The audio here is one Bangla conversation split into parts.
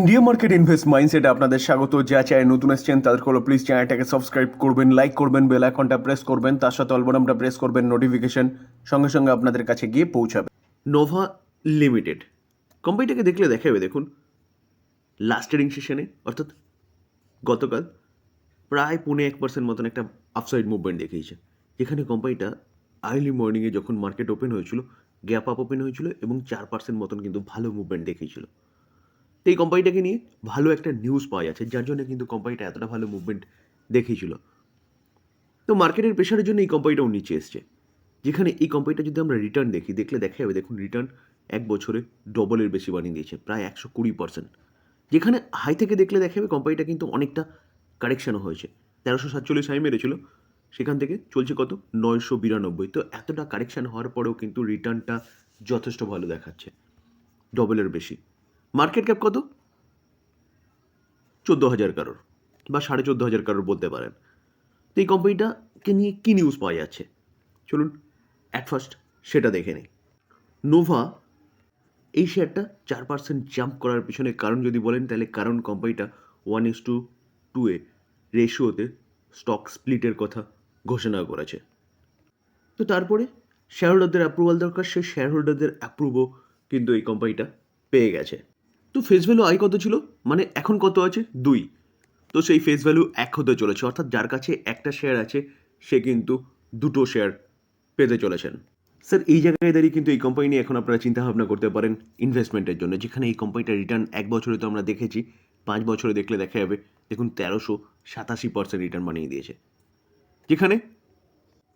ইন্ডিয়া মার্কেট ইনভেস্ট মাইন্ডসেটে আপনাদের স্বাগত। যা চায় নতুন এসছেন তাদের হলো প্লিজ চ্যানেলটাকে সাবস্ক্রাইব করবেন লাইক করবেন বেল আইকনটা প্রেস করবেন, তার সাথে অলবনামটা প্রেস করবেন নোটিফিকেশন সঙ্গে সঙ্গে আপনাদের কাছে গিয়ে পৌঁছাবে। নোভা লিমিটেড কোম্পানিটাকে দেখলে দেখাবে, দেখুন। লাস্ট ট্রেডিং সেশনে অর্থাৎ গতকাল প্রায় পৌনে এক পার্সেন্ট মতন একটা আপসাইড মুভমেন্ট দেখিয়েছে। যেখানে কোম্পানিটা আর্লি মর্নিংয়ে যখন মার্কেট ওপেন হয়েছিল গ্যাপ আপ ওপেন হয়েছিল এবং চার পার্সেন্ট মতন কিন্তু ভালো মুভমেন্ট দেখিয়েছিল। তো এই কোম্পানিটাকে নিয়ে ভালো একটা নিউজ পাওয়া যাচ্ছে, যার জন্য কিন্তু কোম্পানিটা এতটা ভালো মুভমেন্ট দেখিয়েছিল। তো মার্কেটের প্রেশারের জন্য এই কোম্পানিটাও নিচে এসছে। যেখানে এই কোম্পানিটা যদি আমরা রিটার্ন দেখি, দেখলে দেখা যাবে, দেখুন রিটার্ন এক বছরে ডবলের বেশি বানিয়ে দিয়েছে, প্রায় একশো কুড়ি পার্সেন্ট যেখানে হাই থেকে দেখলে দেখা যাবে কোম্পানিটা কিন্তু অনেকটা কারেকশানও হয়েছে। তেরোশো সাতচল্লিশ হাই মেরেছিল, সেখান থেকে চলছে কত? নয়শো বিরানব্বই। তো এতটা কারেকশান হওয়ার পরেও কিন্তু রিটার্নটা যথেষ্ট ভালো দেখাচ্ছে ডবলের বেশি। মার্কেট ক্যাপ কত? চোদ্দ হাজার কারোর বা সাড়ে চোদ্দ হাজার কারোর বলতে পারেন। তো এই কোম্পানিটাকে নিয়ে কী নিউজ পাওয়া যাচ্ছে? চলুন অ্যাট ফার্স্ট সেটা দেখে নিই। নোভা এই শেয়ারটা চার পার্সেন্ট জাম্প করার পিছনে কারণ যদি বলেন, তাহলে কারণ কোম্পানিটা one is to two two রেশিওতে stock স্প্লিটের কথা ঘোষণা করেছে। তো তারপরে শেয়ার হোল্ডারদের অ্যাপ্রুভাল দরকার, সেই শেয়ার হোল্ডারদের অ্যাপ্রুভও কিন্তু এই কোম্পানিটা পেয়ে গেছে। তো ফেস ভ্যালু আই কত ছিল? মানে এখন কত আছে? দুই। তো সেই ফেস ভ্যালু এক হতে চলেছে। অর্থাৎ যার কাছে একটা শেয়ার আছে, সে কিন্তু দুটো শেয়ার পেতে চলেছেন। স্যার এই জায়গায় দাঁড়িয়ে কিন্তু এই কোম্পানি নিয়ে এখন আপনারা চিন্তা ভাবনা করতে পারেন ইনভেস্টমেন্টের জন্য। যেখানে এই কোম্পানিটার রিটার্ন এক বছরে তো আমরা দেখেছি, পাঁচ বছরে দেখলে দেখা যাবে, দেখুন তেরোশো সাতাশি পার্সেন্ট রিটার্ন বানিয়ে দিয়েছে। যেখানে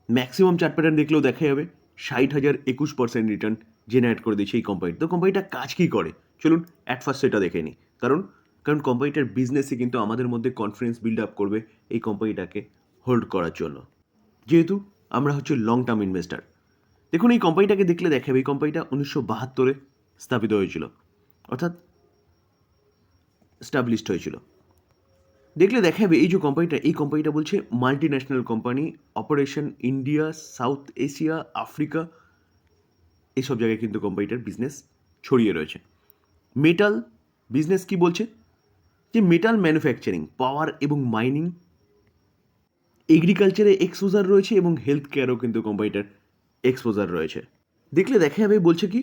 ম্যাক্সিমাম চার্ট প্যাটার্ন দেখলেও দেখা যাবে, ষাট হাজার একুশ পার্সেন্ট রিটার্ন জেনারেট করে দিয়েছে এই কোম্পানি তো কোম্পানিটা কাজ কী করে? চলুন অ্যাট ফার্স্ট সেটা দেখে নিই। কারণ কারণ কোম্পানিটার বিজনেসে কিন্তু আমাদের মধ্যে কনফিডেন্স বিল্ড আপ করবে এই কোম্পানিটাকে হোল্ড করার জন্য। যেহেতু আমরা হচ্ছে লং টার্ম ইনভেস্টার দেখুন, এই কোম্পানিটাকে দেখলে দেখাবে এই কোম্পানিটা উনিশশো বাহাত্তরে স্থাপিত হয়েছিল। অর্থাৎ স্টাবলিশড হয়েছিল। দেখলে দেখা যাবে এই যে কোম্পানিটা এই কোম্পানিটা বলছে multi national company operation India South Asia Africa এইসব জায়গায় কিন্তু কোম্পানিটার বিজনেস ছড়িয়ে রয়েছে। মেটাল বিজনেস কি বলছে? যে মেটাল ম্যানুফ্যাকচারিং পাওয়ার এবং মাইনিং এগ্রিকালচারে এক্সপোজার রয়েছে এবং হেলথ কেয়ারও কিন্তু কোম্পানিটার এক্সপোজার রয়েছে। দেখলে দেখা যাবে বলছে কি?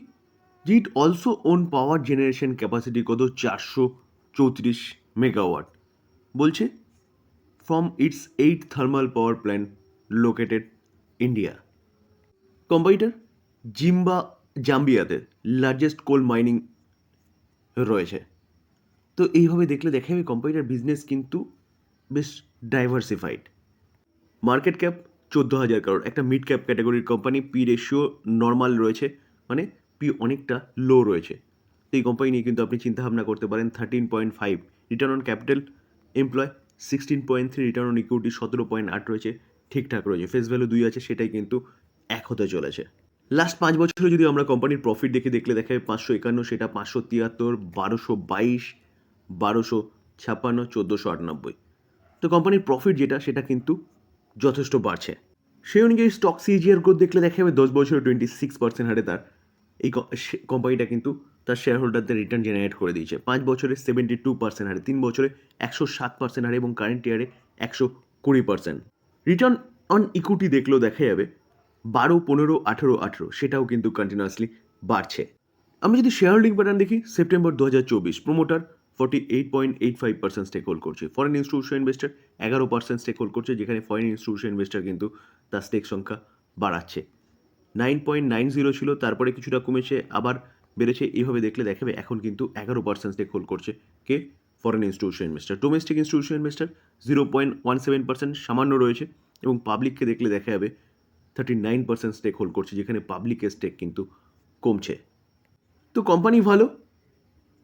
যে it also own power generation capacity কত? চারশো চৌত্রিশ মেগাওয়াট বলছে from its eight thermal power plant located India কোম্পানিটার জিম্বা জাম্বিয়াতে লার্জেস্ট কোল মাইনিং রয়েছে। তো এইভাবে দেখলে দেখা যাবে কোম্পানিটার বিজনেস কিন্তু বেশ ডাইভার্সিফাইড মার্কেট ক্যাপ চোদ্দ হাজার কারোর একটা মিড ক্যাপ ক্যাটাগরির কোম্পানি পি রেশিও নর্মাল রয়েছে মানে পি অনেকটা লো রয়েছে। তো এই কোম্পানি নিয়ে কিন্তু আপনি চিন্তাভাবনা করতে পারেন thirteen point five return on capital employ sixteen point three return on equity সতেরো পয়েন্ট আট রয়েছে, ঠিকঠাক রয়েছে ফেস ভ্যালু দুই আছে, সেটাই কিন্তু এক হতে চলেছে। লাস্ট পাঁচ বছরে যদি আমরা কোম্পানির প্রফিট দেখে দেখলে দেখা যায় পাঁচশো একান্ন, সেটা পাঁচশো তিয়াত্তর, বারোশো বাইশ, বারোশো ছাপ্পান্ন, চোদ্দোশো আটানব্বই। তো কোম্পানির প্রফিট যেটা, সেটা কিন্তু যথেষ্ট বাড়ছে। সেই অনুযায়ী স্টক সিজিআর গ্রোথ দেখলে দেখা যাবে দশ বছরে টোয়েন্টি সিক্স পার্সেন্ট হারে তার এই কোম্পানিটা কিন্তু তার শেয়ার হোল্ডারদের রিটার্ন জেনারেট করে দিয়েছে। পাঁচ বছরে সেভেন্টি টু পার্সেন্ট হারে, তিন বছরে একশো সাত পার্সেন্ট হারে এবং কারেন্ট ইয়ারে একশো কুড়ি পার্সেন্ট রিটার্ন অন ইকুইটি দেখলেও দেখা যাবে বারো, পনেরো, আঠেরো আঠেরো, সেটাও কিন্তু কন্টিনিউয়াসলি বাড়ছে। আমি যদি শেয়ার হোল্ডিং প্যাটার্ন দেখি সেপ্টেম্বর দু হাজার চব্বিশ promoter forty eight point eight five percent stake hold করছে। ফরেন ইনস্টিটিউশন ইনভেস্টার এগারো পার্সেন্ট স্টেক হোল্ড করছে, যেখানে ফরেন ইনস্টিটিউশন ইনভেস্টার কিন্তু তার স্টেক সংখ্যা বাড়াচ্ছে। নাইন পয়েন্ট নাইন জিরো ছিল, তারপরে কিছুটা কমেছে, আবার বেড়েছে, এইভাবে দেখলে দেখাবে, এখন কিন্তু এগারো পার্সেন্ট স্টেক হোল্ড করছে কে? Foreign institution investor domestic institution investor zero point one seven percent সামান্য রয়েছে, এবং পাবলিককে দেখলে দেখা যাবে thirty nine percent stake hold করছে, যেখানে পাবলিকের স্টেক কিন্তু কমছে। তো কোম্পানি ভালো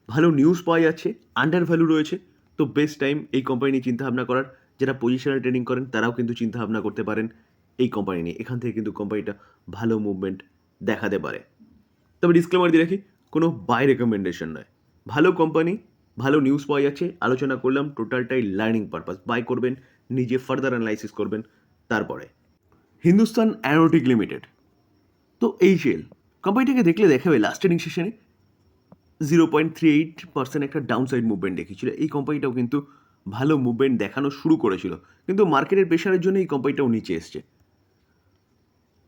ভালো নিউজ পাওয়া যাচ্ছে আন্ডার ভ্যালু রয়েছে, তো বেস্ট টাইম এই কোম্পানি নিয়ে চিন্তাভাবনা করার, যারা পজিশনাল ট্রেডিং করেন, তারাও কিন্তু চিন্তাভাবনা করতে পারেন এই কোম্পানি নিয়ে। এখান থেকে কিন্তু কোম্পানিটা ভালো মুভমেন্ট দেখাতে পারে। তবে ডিসক্লেমার দিয়ে রাখি, কোনো বাই রেকমেন্ডেশন নয়। ভালো কোম্পানি ভালো নিউজ পাওয়া যাচ্ছে, আলোচনা করলাম টোটালটাই লার্নিং পারপাস বাই করবেন, নিজে ফার্দার অ্যানালাইসিস করবেন, তারপরে। Hindustan aeronautics limited. তো এইচএল কোম্পানিটাকে দেখলে দেখাবে লাস্ট ট্রেডিং সেশনে zero point three eight percent একটা ডাউন সাইড মুভমেন্ট দেখিয়েছিল। এই কোম্পানিটাও কিন্তু ভালো মুভমেন্ট দেখানো শুরু করেছিল। কিন্তু মার্কেটের প্রেশারের জন্য এই কোম্পানিটাও নিচে এসছে।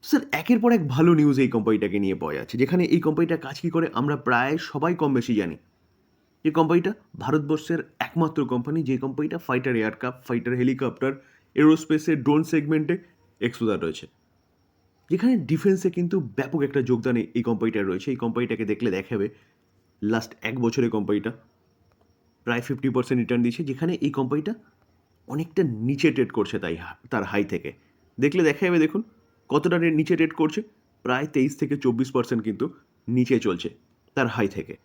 স্যার একের পর এক ভালো নিউজ এই কোম্পানিটাকে নিয়ে পাওয়া যাচ্ছে। যেখানে এই কোম্পানিটা কাজ কী করে, আমরা প্রায় সবাই কম বেশি জানি। যে কোম্পানিটা ভারতবর্ষের একমাত্র কোম্পানি যে কোম্পানিটা ফাইটার এয়ারক্রাফট ফাইটার হেলিকপ্টার এরোস্পেসের ড্রোন সেগমেন্টে এক্সপোজার রয়েছে। যেখানে ডিফেন্সে কিন্তু ব্যাপক একটা যোগদান এই- কোম্পানিটার রয়েছে। এই কোম্পানিটাকে দেখলে দেখাবে লাস্ট এক বছরে কোম্পানিটা প্রায় ফিফটি পার্সেন্ট রিটার্ন দিয়েছে, যেখানে এই কোম্পানিটা অনেকটা নিচে ট্রেড করছে তাই তার হাই থেকে। দেখলে দেখা যাবে দেখুন, কতটা নিচে ট্রেড করছে? প্রায় তেইশ থেকে চব্বিশ পার্সেন্ট কিন্তু নিচে চলছে, তার হাই থেকে।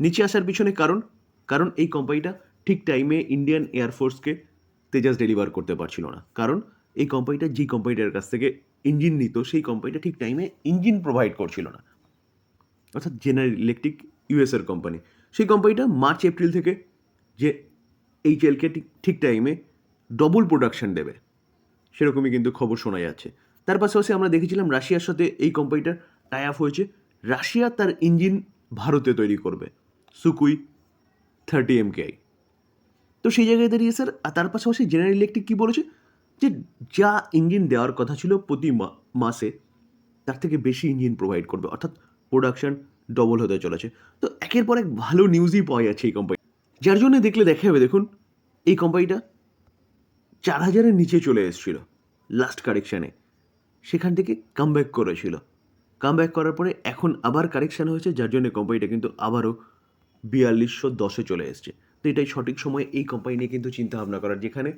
নিচে আসার পিছনে কারণ কারণ এই কোম্পানিটা ঠিক টাইমে ইন্ডিয়ান এয়ারফোর্সকে তেজাস ডেলিভার করতে পারছিল না। কারণ এই কোম্পানিটা যেই কোম্পানিটার কাছ থেকে ইঞ্জিন নিত, সেই কোম্পানিটা ঠিক টাইমে ইঞ্জিন প্রোভাইড করছিল না। অর্থাৎ জেনারেল ইলেকট্রিক ইউএসএর কোম্পানি সেই কোম্পানিটা মার্চ এপ্রিল থেকে যে এই চেলকে ঠিক ঠিক টাইমে ডবল প্রোডাকশন দেবে। সেরকমই কিন্তু খবর শোনা যাচ্ছে। তার পাশাপাশি আমরা দেখেছিলাম রাশিয়ার সাথে এই কোম্পানিটার টাই আপ হয়েছে। রাশিয়া তার ইঞ্জিন ভারতে তৈরি করবে সুকুই থার্টি এম কেআই তো সেই জায়গায় দাঁড়িয়ে স্যার আর তার পাশাপাশি জেনারেল ইলেকট্রিক কী বলেছে? যে যা ইঞ্জিন দেওয়ার কথা ছিল প্রতি মাসে, তার থেকে বেশি ইঞ্জিন প্রোভাইড করবে। অর্থাৎ প্রোডাকশন ডবল হতে চলেছে। তো একের পর এক ভালো নিউজই পাওয়া যাচ্ছে এই কোম্পানি যার জন্য দেখলে দেখা যাবে দেখুন, এই কোম্পানিটা চার হাজারের নিচে চলে এসেছিল লাস্ট কারেকশানে সেখান থেকে কামব্যাক করেছিল। কামব্যাক করার পরে এখন আবার কারেকশান হয়েছে, যার জন্য কোম্পানিটা কিন্তু আবারও বিয়াল্লিশশো দশে চলে এসছে। তো এটাই সঠিক সময়ে এই কোম্পানি নিয়ে কিন্তু চিন্তা ভাবনা করার। যেখানে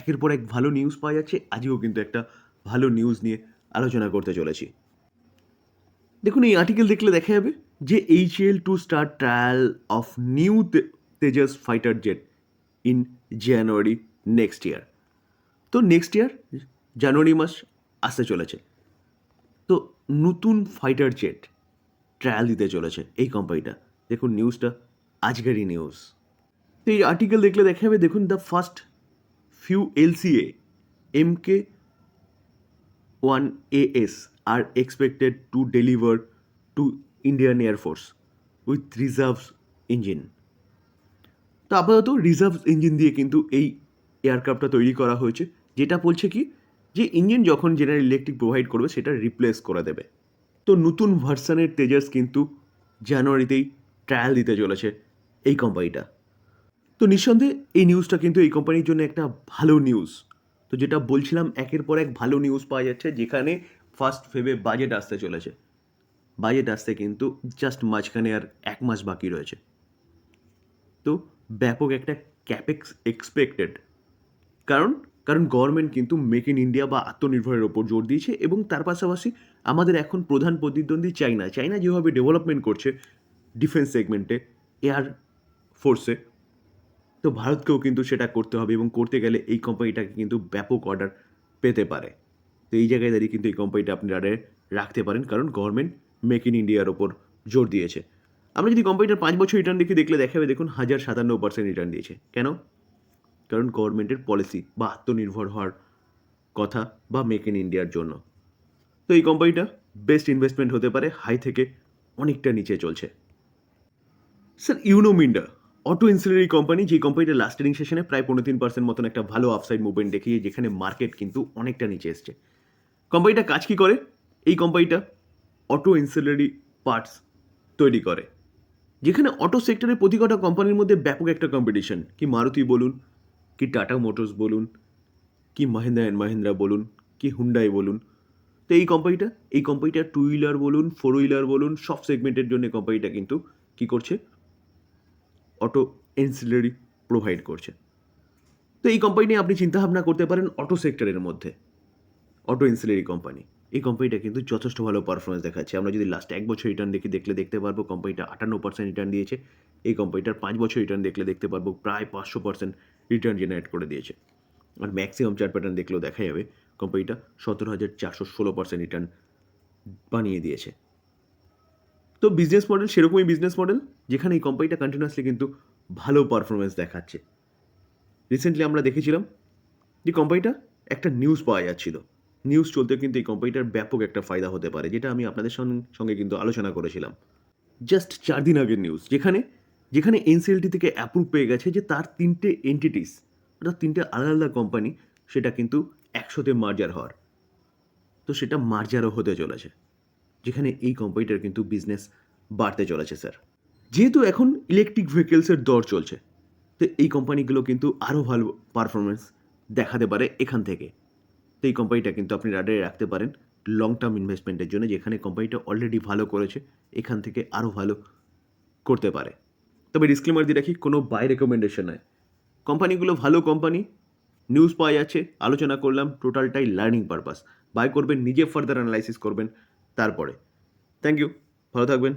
একের পর এক ভালো নিউজ পাওয়া যাচ্ছে। আজকেও কিন্তু একটা ভালো নিউজ নিয়ে আলোচনা করতে চলেছি। দেখুন, এই আর্টিকেল দেখলে দেখা যাবে যে H L to start trial of new Tejas fighter jet in January next year তো নেক্সট ইয়ার জানুয়ারি মাস আসতে চলেছে। তো নতুন ফাইটার জেট ট্রায়াল দিতে চলেছে এই কোম্পানিটা দেখুন নিউজটা আজকেরই নিউজ তো এই আর্টিকেল দেখলে দেখা যাবে, দেখুন the first few LCA M K one As are expected to deliver to Indian air force with reserves engine তো আপাতত রিজার্ভ ইঞ্জিন দিয়ে কিন্তু এই এয়ারক্রাফটটা তৈরি করা হয়েছে, যেটা বলছে কি, যে ইঞ্জিন যখন জেনারেল ইলেকট্রিক প্রোভাইড করবে, সেটা রিপ্লেস করে দেবে। তো নতুন ভার্সানের তেজাস কিন্তু জানুয়ারিতেই ট্রায়াল দিতে চলেছে এই কোম্পানিটা তো নিঃসন্দেহে এই নিউজটা কিন্তু এই কোম্পানির জন্য একটা ভালো নিউজ তো যেটা বলছিলাম, একের পর এক ভালো নিউজ পাওয়া যাচ্ছে, যেখানে ফার্স্ট ফেবে বাজেট আসতে চলেছে। বাজেট আসতে কিন্তু জাস্ট মাঝখানে আর এক মাস বাকি রয়েছে। তো ব্যাপক একটা ক্যাপেক্স এক্সপেক্টেড কারণ কারণ গভর্নমেন্ট কিন্তু মেক ইন ইন্ডিয়া বা আত্মনির্ভরের ওপর জোর দিয়েছে এবং তার পাশাপাশি আমাদের এখন প্রধান প্রতিদ্বন্দ্বী চাইনা চাইনা যেভাবে ডেভেলপমেন্ট করছে ডিফেন্স সেগমেন্টে এয়ার ফোর্সে তো ভারতকেও কিন্তু সেটা করতে হবে এবং করতে গেলে এই কোম্পানিটাকে কিন্তু ব্যাপক অর্ডার পেতে পারে। তো এই জায়গায় দাঁড়িয়ে কিন্তু এই কোম্পানিটা আপনি রাখতে পারেন, কারণ গভর্নমেন্ট মেক ইন ইন্ডিয়ার ওপর জোর দিয়েছে। আমরা যদি কোম্পানিটার পাঁচ বছর রিটার্ন দেখি, দেখলে দেখা যাবে দেখুন, হাজার সাতান্ন পার্সেন্ট রিটার্ন দিয়েছে। কেন? কারণ গভর্নমেন্টের পলিসি বা আত্মনির্ভর হওয়ার কথা বা মেক ইন ইন্ডিয়ার জন্য। তো এই কোম্পানিটা বেস্ট ইনভেস্টমেন্ট হতে পারে হাই থেকে অনেকটা নিচে চলছে। স্যার ইউনোমিন্ডা অটো ইনসুলারি কোম্পানি যে কোম্পানিটা লাস্ট ট্রেডিং সেশনে প্রায় পনেরো তিন পার্সেন্ট মতন একটা ভালো আপসাইড মুভমেন্ট দেখিয়ে যেখানে মার্কেট কিন্তু অনেকটা নিচে এসছে। কোম্পানিটা কাজ কী করে? এই কোম্পানিটা অটো ইনসুলারি পার্টস তৈরি করে। যেখানে অটো সেক্টরের প্রতি কটা কোম্পানির মধ্যে ব্যাপক একটা কম্পিটিশন কি মারুতি বলুন, কি টাটা মোটরস বলুন, কি মাহিন্দ্রা অ্যান্ড মাহিন্দ্রা বলুন, কি হুন্ডাই বলুন। তো এই কোম্পানিটা এই কোম্পানিটা টু হুইলার বলুন ফোর হুইলার বলুন, সব সেগমেন্টের জন্য কোম্পানিটা কিন্তু কী করছে? অটো এনসিলারি প্রোভাইড করছে। তো এই কোম্পানি নিয়ে আপনি চিন্তাভাবনা করতে পারেন অটো সেক্টরের মধ্যে অটো এনসিলারি কোম্পানি এই কোম্পানিটা কিন্তু যথেষ্ট ভালো পারফরমেন্স দেখাচ্ছে। আমরা যদি লাস্ট এক বছর রিটার্ন দেখি দেখলে দেখতে পারব কোম্পানিটা আটান্ন পার্সেন্ট রিটার্ন দিয়েছে। এই কোম্পানিটার পাঁচ বছর রিটার্ন দেখলে দেখতে পারব, প্রায় পাঁচশো পার্সেন্ট রিটার্ন জেনারেট করে দিয়েছে। আর ম্যাক্সিমাম চার প্যাটার্ন দেখলেও দেখা যাবে কোম্পানিটা সতেরো হাজার চারশো ষোলো পার্সেন্ট রিটার্ন বানিয়ে দিয়েছে। তো বিজনেস মডেল সেরকমই বিজনেস মডেল যেখানে এই কোম্পানিটা কন্টিনিউয়াসলি কিন্তু ভালো পারফরমেন্স দেখাচ্ছে। রিসেন্টলি আমরা দেখেছিলাম যে কোম্পানিটা একটা নিউজ পাওয়া যাচ্ছিল। নিউজ চলতে কিন্তু এই কোম্পানিটার ব্যাপক একটা ফায়দা হতে পারে, যেটা আমি আপনাদের সঙ্গে কিন্তু আলোচনা করেছিলাম। জাস্ট চার দিন আগের নিউজ যেখানে যেখানে এনসিএলটি থেকে অ্যাপ্রুভ পেয়ে গেছে যে তার তিনটে এন্টিটিস অর্থাৎ তিনটে আলাদা আলাদা কোম্পানি সেটা কিন্তু একসাথে মার্জার হওয়ার। তো সেটা মার্জারও হতে চলেছে। যেখানে এই কোম্পানিটার কিন্তু বিজনেস বাড়তে চলেছে স্যার যেহেতু এখন ইলেকট্রিক ভেহিকেলসের দর চলছে, তো এই কোম্পানিগুলো কিন্তু আরও ভালো পারফরমেন্স দেখাতে পারে এখান থেকে। তো এই কোম্পানিটা কিন্তু আপনি রাডারে রাখতে পারেন লং টার্ম ইনভেস্টমেন্টের জন্য, যেখানে কোম্পানিটা অলরেডি ভালো করেছে, এখান থেকে আরও ভালো করতে পারে। তবে ডিসক্লেমার দিয়ে রাখি, কোনো বাই রেকমেন্ডেশন নয় কোম্পানিগুলো ভালো কোম্পানি নিউজ পাওয়া যাচ্ছে, আলোচনা করলাম টোটালটাই লার্নিং পারপাস বাই করবেন, নিজে ফার্দার অ্যানালাইসিস করবেন তারপরে। থ্যাংক ইউ ভালো থাকবেন।